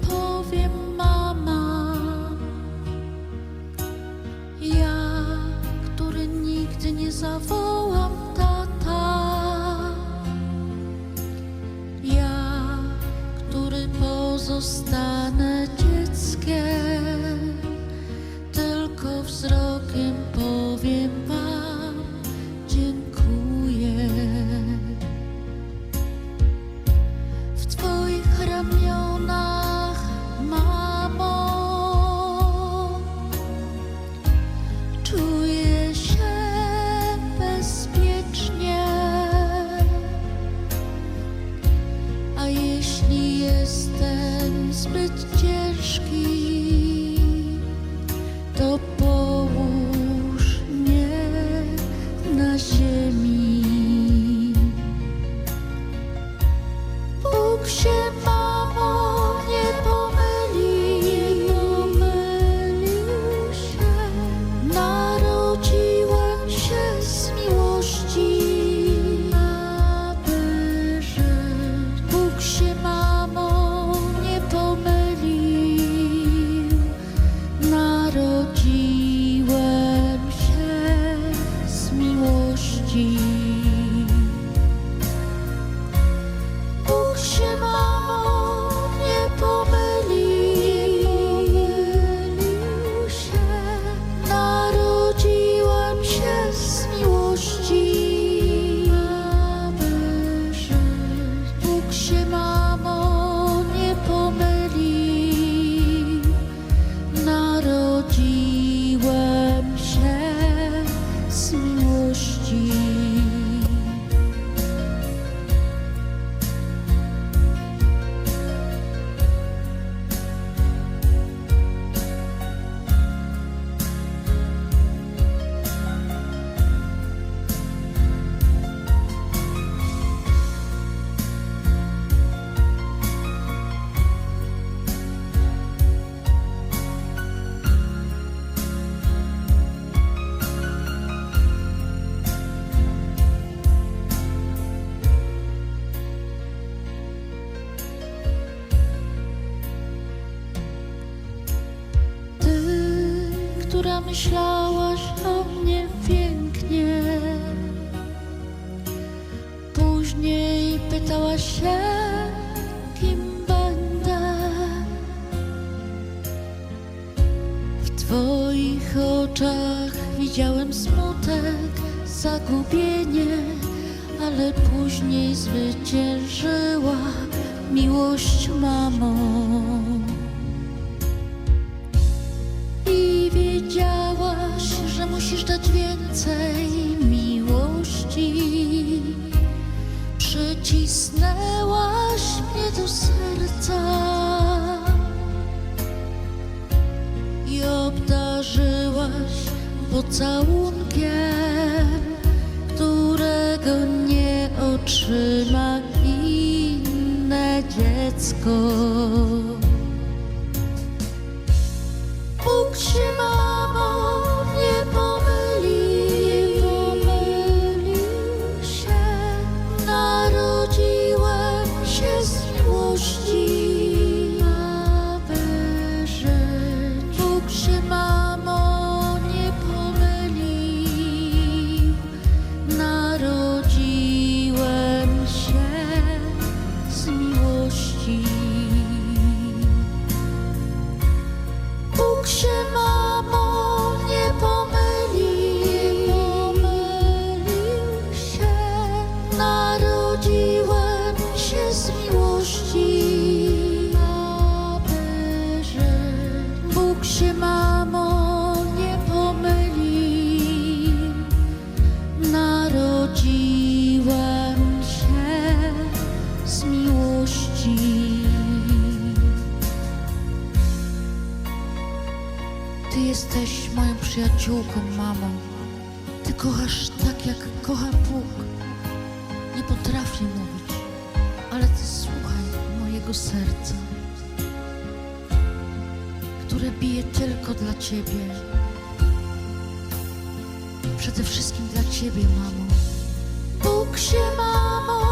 powiem mama. Ja, który nigdy nie zawołam tata. Ja, który pozostanę dzieckiem. the miłości. Która myślałaś o mnie pięknie, później pytałaś się, kim będę. W Twoich oczach widziałem smutek, zagubienie, ale później zwyciężyła miłość, mamo. Że musisz dać więcej miłości. Przycisnęłaś mnie do serca i obdarzyłaś pocałunkiem, moją przyjaciółką, mamo. Ty kochasz tak, jak kocha Bóg. Nie potrafię mówić, ale ty słuchaj mojego serca, które bije tylko dla Ciebie. Przede wszystkim dla Ciebie, mamo. Bóg się, mamo,